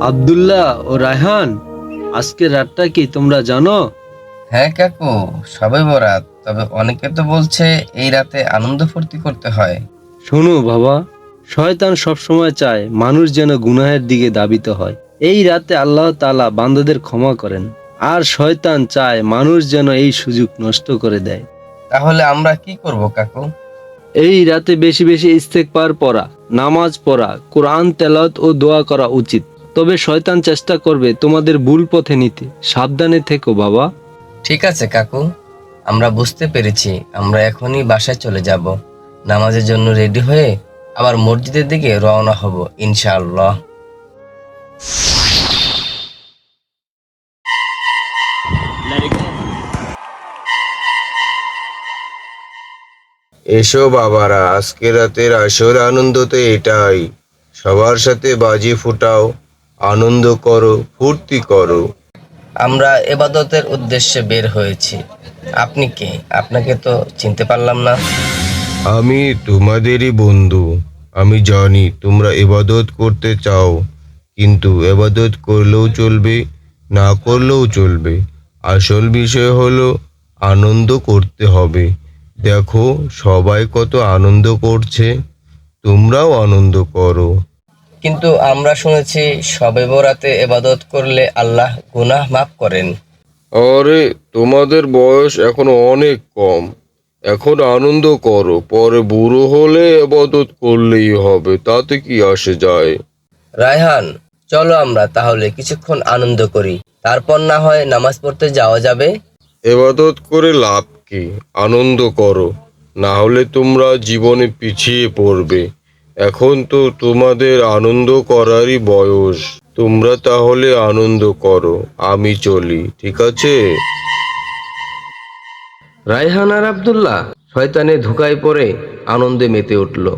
আব্দুল্লাহ ও রায়হান আজকের রাতটা কি তোমরা জানো? হ্যাঁ কাকু সবে বরাত। তবে অনেকে তো বলছে এই রাতে আনন্দ ফুর্তি করতে হয়। শোনো বাবা শয়তান সবসময় চায় মানুষ যেন গুনাহের দিকে দাবিত হয়। এই রাতে আল্লাহ তাআলা বান্দাদের ক্ষমা করেন আর শয়তান চায় মানুষ যেন এই সুযোগ নষ্ট করে দেয়। তাহলে আমরা কি করব কাকু? এই রাতে বেশি বেশি ইস্তেকবার পড়া নামাজ পড়া কোরআন তেলাওয়াত ও দোয়া করা উচিত। তবে শয়তান চেষ্টা করবে তোমাদের ভুল পথে নিতে। সাবধানে থেকো বাবা। ঠিক আছে কাকু। আমরা বুঝতে পেরেছি। আমরা এখনই বাসায় চলে যাব। নামাজের জন্য রেডি হয়ে আবার মসজিদের দিকে রওনা হব ইনশাআল্লাহ। এসো বাবারা। আজকে রাতের আসর আনন্দ তো এটাই। সবার সাথে বাজি ফুটাও। আনন্দ করো ফুর্তি করো। আমরা এবাদতের উদ্দেশ্যে বের হয়েছি। আপনি কে? আপনাকে তো চিনতে পারলাম না। আমি তোমাদেরই বন্ধু। আমি জানি তোমরা এবাদত করতে চাও কিন্তু এবাদত করলেও চলবে না করলেও চলবে। আসল বিষয় হলো আনন্দ করতে হবে। দেখো সবাই কত আনন্দ করছে। তোমরাও আনন্দ করো। কিন্তু আমরা শুনেছি সবে বরাতে এবাদত করলে আল্লাহ গুনাহ মাফ করেন। আরে তোমাদের বয়স এখন অনেক কম। এখন আনন্দ করো পরে বুড়ো হলে এবাদত করলেই হবে তাতে কি আসে যায়? রায়হান চলো আমরা তাহলে কিছুক্ষণ আনন্দ করি। তারপর না হয় নামাজ পড়তে যাওয়া যাবে? এবাদত করে লাভ কি? আনন্দ করো না হলে তোমরা জীবনে পিছিয়ে পড়বে। এখন তো তোমাদের আনন্দ করারই বয়স। তোমরা তাহলে আনন্দ করো আমি চলি ঠিক আছে? রায়হান আর আব্দুল্লাহ শয়তানে ধোকায় পড়ে আনন্দে মেতে উঠল।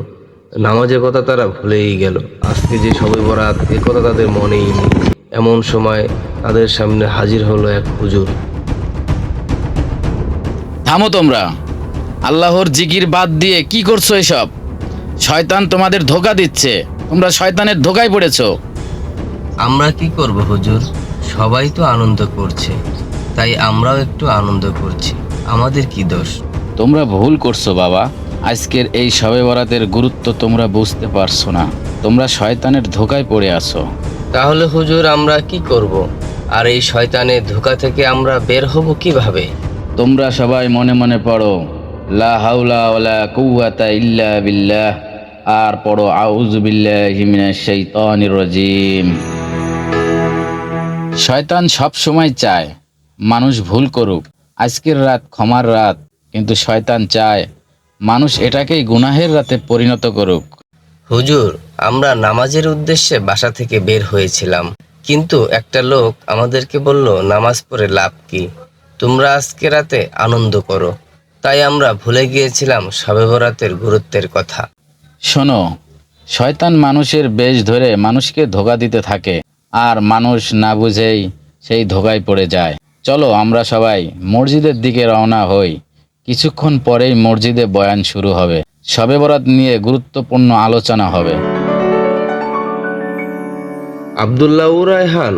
নামাজের কথা তারা ভুলেই গেল। আজকে যে সবে বরাত এ কথা তাদের মনেই নেই। এমন সময় তাদের সামনে হাজির হলো এক হুজুর। থামো তোমরা। আল্লাহর জিকির বাদ দিয়ে কি করছ এসব? শয়তান তোমাদের ধোকা দিচ্ছে। তোমরা শয়তানের ধোকায় পড়েছো। আমরা কি করব হুজুর? সবাই তো আনন্দ করছে। তাই আমরাও একটু আনন্দ করছি। আমাদের কি দোষ? তোমরা ভুল করছ বাবা। আজকের এই শবে বরাতের গুরুত্ব তোমরা বুঝতে পারছ না। তোমরা শয়তানের ধোকায় পড়ে আছো। তাহলে হুজুর আমরা কি করব? আর এই শয়তানের ধোকা থেকে আমরা বের হব কীভাবে? তোমরা সবাই মনে মনে পড়ো লা হাউলা ওয়ালা কুওয়াতা ইল্লা বিল্লাহ। আর পড়ো, আউযু বিল্লাহি মিনাশ শাইতানির শয়তান সব সময় চায়, মানুষ ভুল করুক। আজকের রাত ক্ষমার রাত, কিন্তু শয়তান চায়, মানুষ এটাকেই গুনাহের রাতে পরিণত করুক। হুজুর, আমরা নামাজের উদ্দেশ্যে বাসা থেকে বের হয়েছিলাম, কিন্তু একটা লোক আমাদেরকে বলল, নামাজ পড়ে লাভ কি? তোমরা আজকে রাতে আনন্দ করো। তাই আমরা ভুলে গিয়েছিলাম শবে বরাতের গুরুত্বের কথা। শোনো, শয়তান মানুষের বেশ ধরে মানুষকে ধোকা দিতে থাকে, আর মানুষ না বুঝেই সেই ধোকায় পড়ে যায়। চলো আমরা সবাই মসজিদের দিকে রওনা হই। কিছুক্ষণ পরেই মসজিদে বয়ান শুরু হবে। শবে বরাত নিয়ে গুরুত্বপূর্ণ আলোচনা হবে। আবদুল্লাহ রায়হান,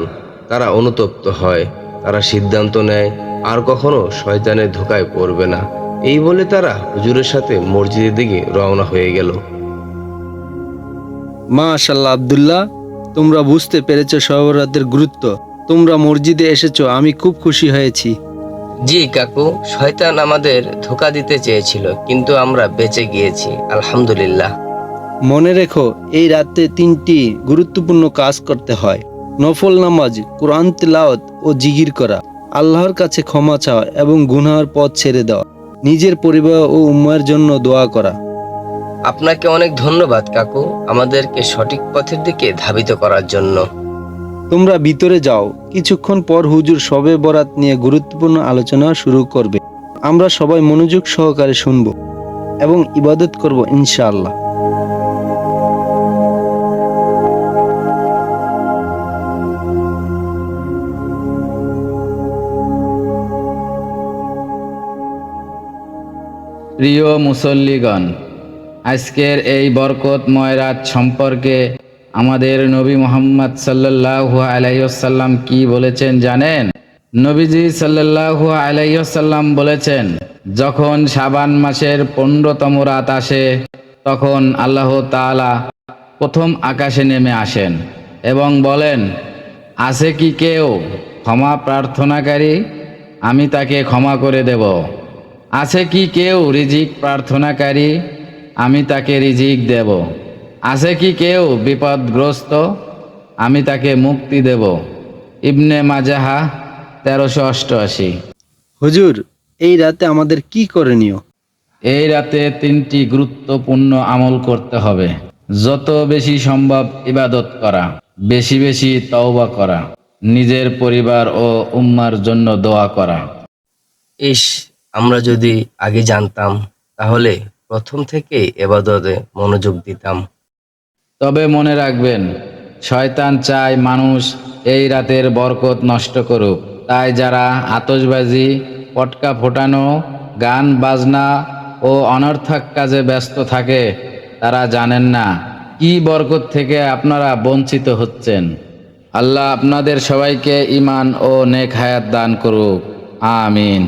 তারা অনুতপ্ত হয়। তারা সিদ্ধান্ত নেয়, আর কখনো শয়তানের ধোকায় পড়বে না। এই বলে তারা হুজুরের সাথে মসজিদের দিকে রওনা হয়ে গেল। মাশাল্লাহ আবদুল্লাহ তোমরা বুঝতে পেরেছ সবরাতের গুরুত্ব। তোমরা মসজিদে এসেছ আমি খুব খুশি হয়েছি। জি কাকু শয়তান আমাদের ধোকা দিতে চেয়েছিল কিন্তু আমরা বেঁচে গিয়েছি আলহামদুলিল্লাহ। মনে রেখো এই রাতে তিনটি গুরুত্বপূর্ণ কাজ করতে হয়। নফল নামাজ কোরআন তেলাওয়াত ও জিগির করা। আল্লাহর কাছে ক্ষমা চাওয়া এবং গুনাহর পথ ছেড়ে দেওয়া। নিজের পরিবার ও উম্মার জন্য দোয়া করা। আপনাকে অনেক ধন্যবাদ কাকু আমাদেরকে সঠিক পথের দিকে ধাবিত করার জন্য। তোমরা ভিতরে যাও কিছুক্ষণ পর হুজুর সবে বরাত নিয়ে গুরুত্বপূর্ণ আলোচনা শুরু করবে। আমরা সবাই মনোযোগ সহকারে শুনব এবং ইবাদত করব ইনশাআল্লাহ। প্রিয় মুসল্লিগণ আজকের এই বরকতময় রাত সম্পর্কে আমাদের নবী মোহাম্মদ সাল্লাল্লাহু আলাইসাল্লাম কি বলেছেন জানেন? নবীজি সাল্লাল্লাহু আলাইসাল্লাম বলেছেন, যখন শাবান মাসের পনেরোতম রাত আসে, তখন আল্লাহ তাআলা প্রথম আকাশে নেমে আসেন এবং বলেন, আছে কি কেউ ক্ষমা প্রার্থনাকারী? আমি তাকে ক্ষমা করে দেব। আছে কি কেউ রিজিক প্রার্থনাকারী? আমি তাকে রিজিক দেব। আছে কি কেউ বিপদগ্রস্ত? আমি তাকে মুক্তি দেব। ইবনে মাজাহা তেরোশো অষ্টআশি। হুজুর এই রাতে আমাদের কি করণীয়? এই রাতে তিনটি গুরুত্বপূর্ণ আমল করতে হবে। যত বেশি সম্ভব ইবাদত করা বেশি বেশি তওবা করা নিজের পরিবার ও উম্মার জন্য দোয়া করা। ইস আমরা যদি আগে জানতাম তাহলে প্রথম থেকে এবাদতে মনোযোগ দিতাম। তবে মনে রাখবেন, শয়তান চায় মানুষ এই রাতের বরকত নষ্ট করুক। তাই যারা আতশবাজি, পটকা ফোটানো, গান বাজনা ও অনর্থক কাজে ব্যস্ত থাকে, তারা জানেন না কি বরকত থেকে আপনারা বঞ্চিত হচ্ছেন। আল্লাহ আপনাদের সবাইকে ইমান ও নেক হায়াত দান করুক। আমিন।